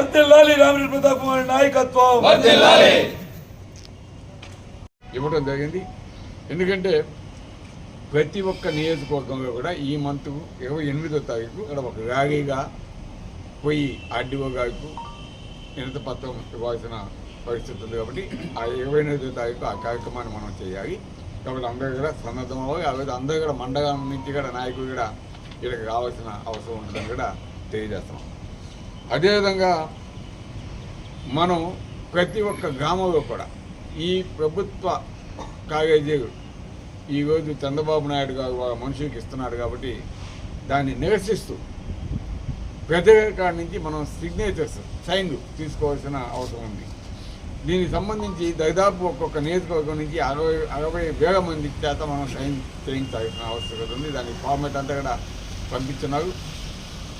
వర్తిల్లాలి రామరెడ్డి ప్రతాప్ కుమార్ నాయకత్వం. ఇవ్వడం జరిగింది. ఎందుకంటే ప్రతి ఒక్క నియోజకవర్గంలో కూడా ఈ మంత్ ఇరవై ఎనిమిదో తారీఖు ఇక్కడ ఒక ర్యాలీగా పోయి ఆర్డీఓ గారికి వినత పత్రం ఇవ్వాల్సిన పరిస్థితి ఉంది కాబట్టి ఆ ఇరవై ఎనిమిదో తారీఖు ఆ కార్యక్రమాన్ని మనం చేయాలి. కాబట్టి అందరూ కూడా సన్నద్ధం అవ్వాలి. అలాగే అందరూ కూడా మండలం నుంచి కూడా నాయకులు కూడా ఇక్కడికి రావాల్సిన అవసరం ఉంటుందని కూడా తెలియజేస్తున్నాం. అదేవిధంగా మనం ప్రతి ఒక్క గ్రామంలో కూడా ఈ ప్రభుత్వ కాలేజీలు ఈరోజు చంద్రబాబు నాయుడు గారు వాళ్ళ మనుషులకి ఇస్తున్నారు కాబట్టి దాన్ని నిరసిస్తూ ప్రజల కాడ నుంచి మనం సిగ్నేచర్స్ సైన్లు తీసుకోవాల్సిన అవసరం ఉంది. దీనికి సంబంధించి దాదాపు ఒక్కొక్క నియోజకవర్గం నుంచి అరవై అరవై వేల మంది చేత మనం సైన్ చేయించాల్సిన అవసరం ఉంది. దానికి ఫార్మేట్ అంతా కూడా పంపించున్నారు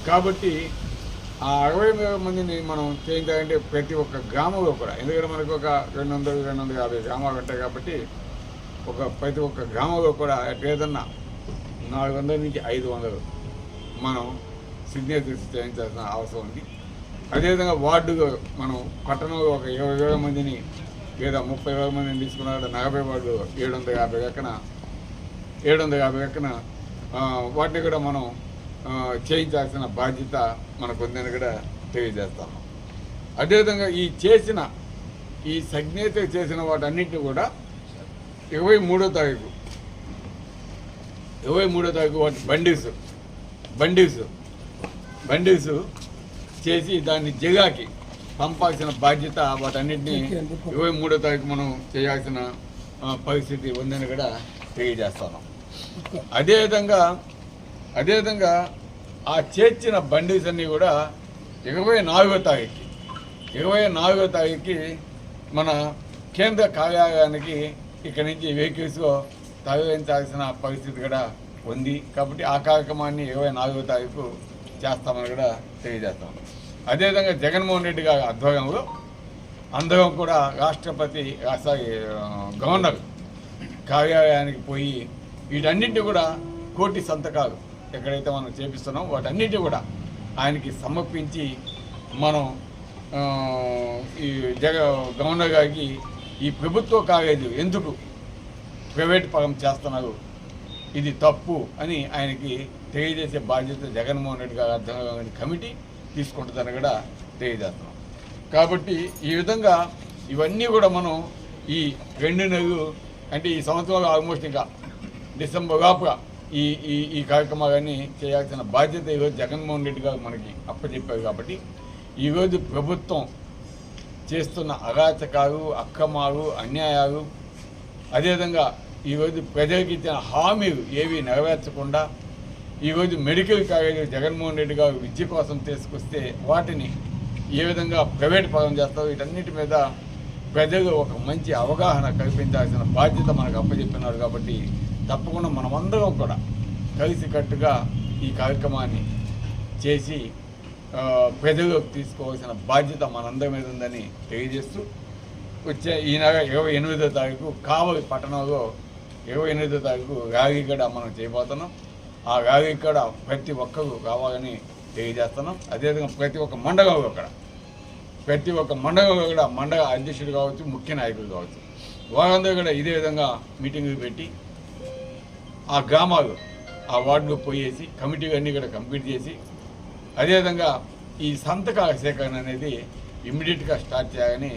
కాబట్టి ఆ అరవై వేల మందిని మనం చేయించాలంటే ప్రతి ఒక్క గ్రామంలో కూడా ఎందుకంటే మనకు ఒక రెండు వందలు రెండు వందల యాభై గ్రామాలు ఉంటాయి కాబట్టి ఒక ప్రతి ఒక్క గ్రామంలో కూడా ఏదన్నా నాలుగు వందల నుంచి ఐదు వందలు మనం సిగ్నేచర్స్ చేయించాల్సిన అవసరం ఉంది. అదేవిధంగా వార్డులో మనం పట్టణంలో ఒక ఇరవై వేల మందిని లేదా ముప్పై వేల మందిని తీసుకున్నా నలభై వార్డు ఏడు వందల యాభై లెక్కన ఏడు వందల యాభై లెక్కన వాటిని కూడా మనం చేయించాల్సిన బాధ్యత మనకు ఉందని కూడా తెలియజేస్తాము. అదేవిధంగా ఈ చేసిన ఈ సజ్ఞత చేసిన వాటన్నిటిని కూడా ఇరవై మూడో తారీఖు ఇరవై మూడో తారీఖు వాటి బండిల్స్ బండిల్స్ బండిల్స్ చేసి దాన్ని జిగాకి పంపాల్సిన బాధ్యత వాటన్నిటిని ఇరవై మూడో తారీఖు మనం చేయాల్సిన పరిస్థితి ఉందని కూడా తెలియజేస్తాను. అదేవిధంగా అదేవిధంగా ఆ చేర్చిన బండిల్స్ అన్నీ కూడా ఇరవై నాలుగో తారీఖుకి ఇరవై నాలుగో తారీఖుకి మన కేంద్ర కార్యాలయానికి ఇక్కడి నుంచి వెహికల్స్ తరలించాల్సిన పరిస్థితి కూడా ఉంది. కాబట్టి ఆ కార్యక్రమాన్ని ఇరవై నాలుగో తారీఖు చేస్తామని కూడా తెలియజేస్తాం. అదేవిధంగా జగన్మోహన్ రెడ్డి గారి ఆధ్వర్యంలో అందరం కూడా రాష్ట్రపతి సారీ గవర్నర్ కార్యాలయానికి పోయి వీటన్నింటి కూడా కోటి సంతకాలు ఎక్కడైతే మనం చేపిస్తున్నాం వాటన్నిటి కూడా ఆయనకి సమర్పించి మనం ఈ జగ గవర్నర్ గారికి ఈ ప్రభుత్వ కాలేజీ ఎందుకు ప్రైవేట్ పరం చేస్తున్నారు? ఇది తప్పు అని ఆయనకి తెలియజేసే బాధ్యత జగన్మోహన్ రెడ్డి గారు ఆధ్వర్యంలోని కమిటీ తీసుకుంటుందని కూడా తెలియజేస్తున్నాం. కాబట్టి ఈ విధంగా ఇవన్నీ కూడా మనం ఈ రెండు నెలలు అంటే ఈ సంవత్సరంలో ఆల్మోస్ట్ ఇంకా డిసెంబర్ లోపుగా ఈ ఈ ఈ కార్యక్రమాలన్నీ చేయాల్సిన బాధ్యత ఈరోజు జగన్మోహన్ రెడ్డి గారు మనకి అప్పచెప్పారు కాబట్టి ఈరోజు ప్రభుత్వం చేస్తున్న అరాచకాలు అక్రమాలు అన్యాయాలు అదేవిధంగా ఈరోజు ప్రజలకు ఇచ్చిన హామీలు ఏవి నెరవేర్చకుండా ఈరోజు మెడికల్ కాలేజీ జగన్మోహన్ రెడ్డి గారు విద్య కోసం తీసుకొస్తే వాటిని ఏ విధంగా ప్రైవేట్ పరం చేస్తారో వీటన్నిటి మీద ప్రజలు ఒక మంచి అవగాహన కల్పించాల్సిన బాధ్యత మనకు అప్పచెప్పినారు కాబట్టి తప్పకుండా మనమందరం కూడా కలిసికట్టుగా ఈ కార్యక్రమాన్ని చేసి ఆ, ప్రజలకు తీసుకోవాల్సిన బాధ్యత మనందరి మీద ఉందని తెలియజేస్తూ వచ్చే ఈ నెల ఇరవై ఎనిమిదో తారీఖు కావలి పట్టణంలో ఇరవై ఎనిమిదో తారీఖు ర్యాలీ కూడా మనం చేయబోతున్నాం. ఆ ర్యాలీ కూడా ప్రతి ఒక్కరు కావాలని తెలియజేస్తున్నాం. అదేవిధంగా ప్రతి ఒక్క మండలంలో కూడా ప్రతి ఒక్క మండలంలో కూడా మండల అధ్యక్షుడు కావచ్చు ముఖ్య నాయకులు కావచ్చు వారందరూ కూడా ఇదే విధంగా మీటింగులు పెట్టి ఆ గ్రామాలు ఆ వార్డులో పోయేసి కమిటీ అన్నీ కూడా కంప్లీట్ చేసి అదేవిధంగా ఈ సంతకాల సేకరణ అనేది ఇమ్మీడియట్గా స్టార్ట్ చేయాలని